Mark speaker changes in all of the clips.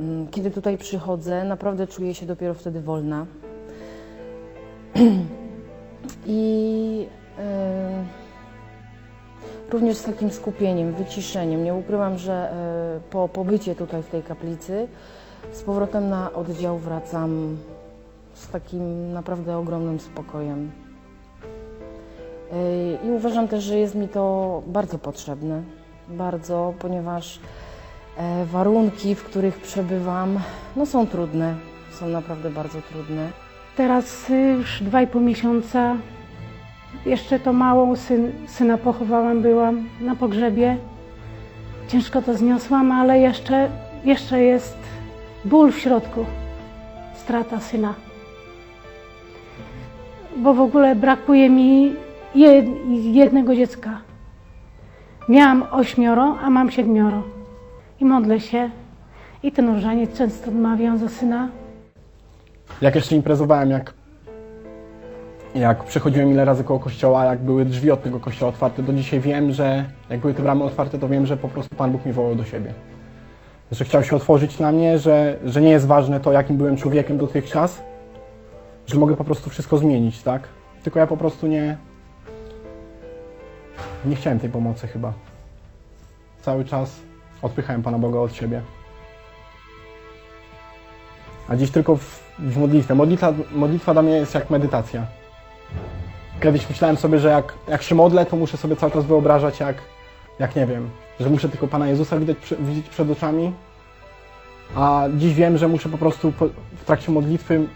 Speaker 1: Mm, Kiedy tutaj przychodzę, naprawdę czuję się dopiero wtedy wolna. I e, również z takim skupieniem, wyciszeniem. Nie ukrywam, że e, po pobycie tutaj w tej kaplicy z powrotem na oddział wracam z takim naprawdę ogromnym spokojem. E, I uważam też, że jest mi to bardzo potrzebne. Bardzo, ponieważ warunki, w których przebywam, no są trudne. Są naprawdę bardzo trudne.
Speaker 2: Teraz już dwa i pół miesiąca. Jeszcze to mało, syn, syna pochowałam, byłam na pogrzebie. Ciężko to zniosłam, ale jeszcze, jeszcze jest ból w środku. Strata syna. Bo w ogóle brakuje mi jed, jednego dziecka. Miałam ośmioro, a mam siedmioro. I modlę się. I ten różaniec często odmawiam za syna.
Speaker 3: Jak jeszcze imprezowałem, jak, jak przechodziłem ile razy koło kościoła, jak były drzwi od tego kościoła otwarte, do dzisiaj wiem, że jak były te bramy otwarte, to wiem, że po prostu Pan Bóg mi wołał do siebie. Że chciał się otworzyć na mnie, że, że nie jest ważne to, jakim byłem człowiekiem dotychczas, że mogę po prostu wszystko zmienić, tak? Tylko ja po prostu nie. Nie chciałem tej pomocy chyba. Cały czas odpychałem Pana Boga od siebie. A dziś tylko w, w modlitwę. Modlitwa, modlitwa dla mnie jest jak medytacja. Kiedyś myślałem sobie, że jak, jak się modlę, to muszę sobie cały czas wyobrażać, jak, jak nie wiem, że muszę tylko Pana Jezusa widać, widzieć przed oczami. A dziś wiem, że muszę po prostu po, w trakcie modlitwy.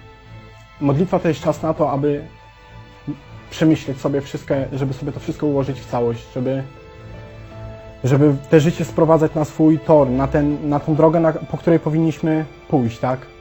Speaker 3: Modlitwa to jest czas na to, aby przemyśleć sobie wszystko, żeby sobie to wszystko ułożyć w całość, żeby, żeby te życie sprowadzać na swój tor, na, ten, na tą drogę, na, po której powinniśmy pójść, tak?